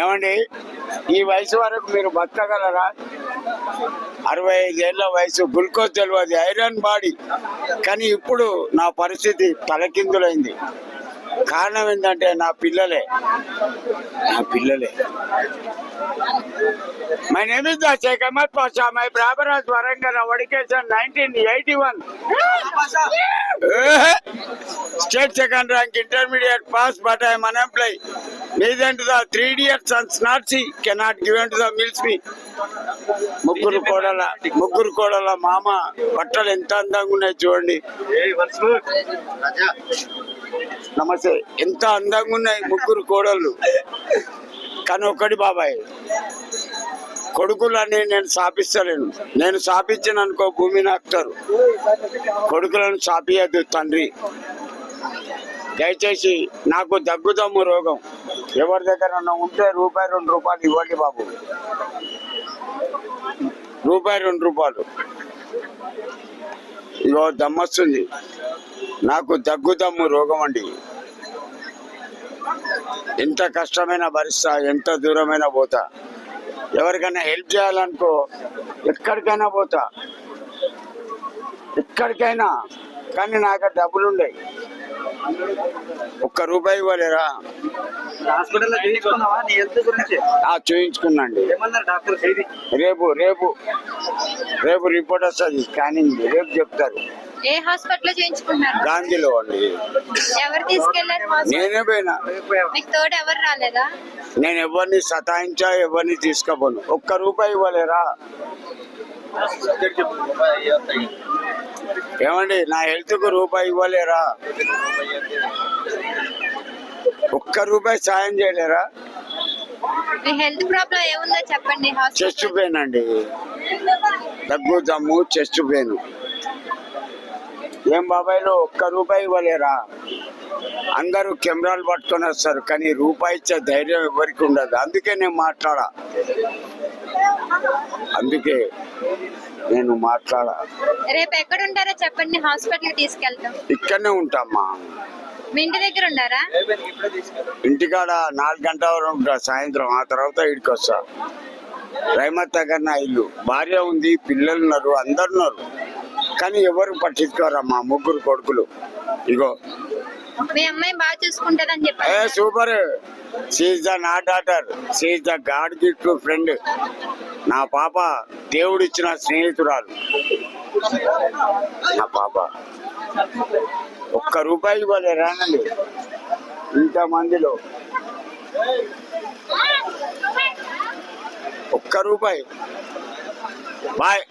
ఏమండి? ఈ వయసు వరకు మీరు బతకగలరా? అరవై ఐదేళ్ళ వయసు గ్లూకోజ్ తెలియదు ఐరన్ బాడీ. కానీ ఇప్పుడు నా పరిస్థితి తలకిందులైంది. కారణం ఏంటంటే నా పిల్లలే. నా పిల్లలే. My name is Shaik Ahmed Pasha my brother as Warangal education nineteen eighty one state second rank intermediate pass but I'm unemploy నీదంట్ the three years sons not cannot given the meals me ముగ్గురు కోడల ముగ్గురు కోడల మామ బట్టలు ఎంత అందంగా ఉన్నాయి చూడండి. నమస్తే. ఎంత అందంగా ఉన్నాయి ముగ్గురు కోడళ్ళు. కానీ ఒక్కటి బాబాయ్ కొడుకులని నేను శాపిస్తలేను. నేను శాపించిన అనుకో భూమి నాకుతారు. కొడుకులను శాపియద్దు తండ్రి. దయచేసి నాకు దగ్గుదమ్ము రోగం. ఎవరి దగ్గర ఉంటే రూపాయి రెండు రూపాయలు ఇవ్వండి బాబు. రూపాయి రెండు రూపాయలు. ఇగో దమ్మొస్తుంది. నాకు దగ్గుదమ్ము రోగం అండి. ఎంత కష్టమైనా భరిస్తా ఎంత దూరమైనా పోతా. ఎవరికైనా హెల్ప్ చేయాలనుకో ఎక్కడికైనా పోతా. ఎక్కడికైనా. కానీ నాకు డబ్బులు ఉండేవి ఒక్క రూపాయి ఇవ్వలేరా? హాస్పిటల్లో చూపించుకున్నావా నీ హెల్త్ గురించి? ఆ చూయించుకున్నాండి. ఏమన్నారు డాక్టర్? ఇది రేపు రేపు రేపు రిపోర్ట్ వస్తుంది స్కానింగ్. రేపు చెప్తారు. ఏ హాస్పిటల్ చేయించుకున్నారు? గాంధీలో అండి. ఎవరు తీసుకెళ్ళారు నేనే పోయినా. మీకు తోడు ఎవరు రాలేదా? నేను ఎవరిని సతాయించా ఎవరిని తీసుకపోను. ఒక్క రూపాయి ఇవ్వలేరా? ఏమండి నా హెల్త్కు రూపాయి ఇవ్వలేరా? ఒక్క రూపాయి సాయం చేయలేరా? మీ హెల్త్ ప్రాబ్లం ఏముందో చెప్పండి చెస్ట్ పెయిన్ అండి. దగ్గు దమ్ము చెస్ట్ పెయిన్ ఏం బాబాయ్లు ఒక్క రూపాయి ఇవ్వలేరా? అందరూ కెమెరాలు పట్టుకొని వస్తారు కానీ రూపాయి ఇచ్చే ధైర్యం ఎవరికి ఉండదు. అందుకే నేను మాట్లాడా. అందుకే నేను మాట్లాడా రేపు ఎక్కడ ఉంటారో చెప్పండి హాస్పిటల్ తీసుకెళ్తాం ఇక్కడనే ఉంటామ్మా. మీ ఇంటి దగ్గర ఉండారా? ఇంటికాడ నాలుగు గంటల వరకు ఉంటా సాయంత్రం. ఆ తర్వాత ఇడికి వస్తా. రైమత్ దగ్గర నా ఇల్లు. భార్య ఉంది పిల్లలు ఉన్నారు అందరు ఉన్నారు. కానీ ఎవరు పట్టించుకోరమ్మా ముగ్గురు కొడుకులు. ఇగో మీ అమ్మాయి బాగా చూసుకుంటదని ఏ చెప్పారు సూపర్. సీజ్ ద నా daughter she's the god gift friend నా పాప దేవుడిచ్చిన స్నేహితురాలు. నా పాప. ఒక్క రూపాయి ఇవ్వలే రానండి. ఇంత మందిలో ఒక్క రూపాయి. బాయ్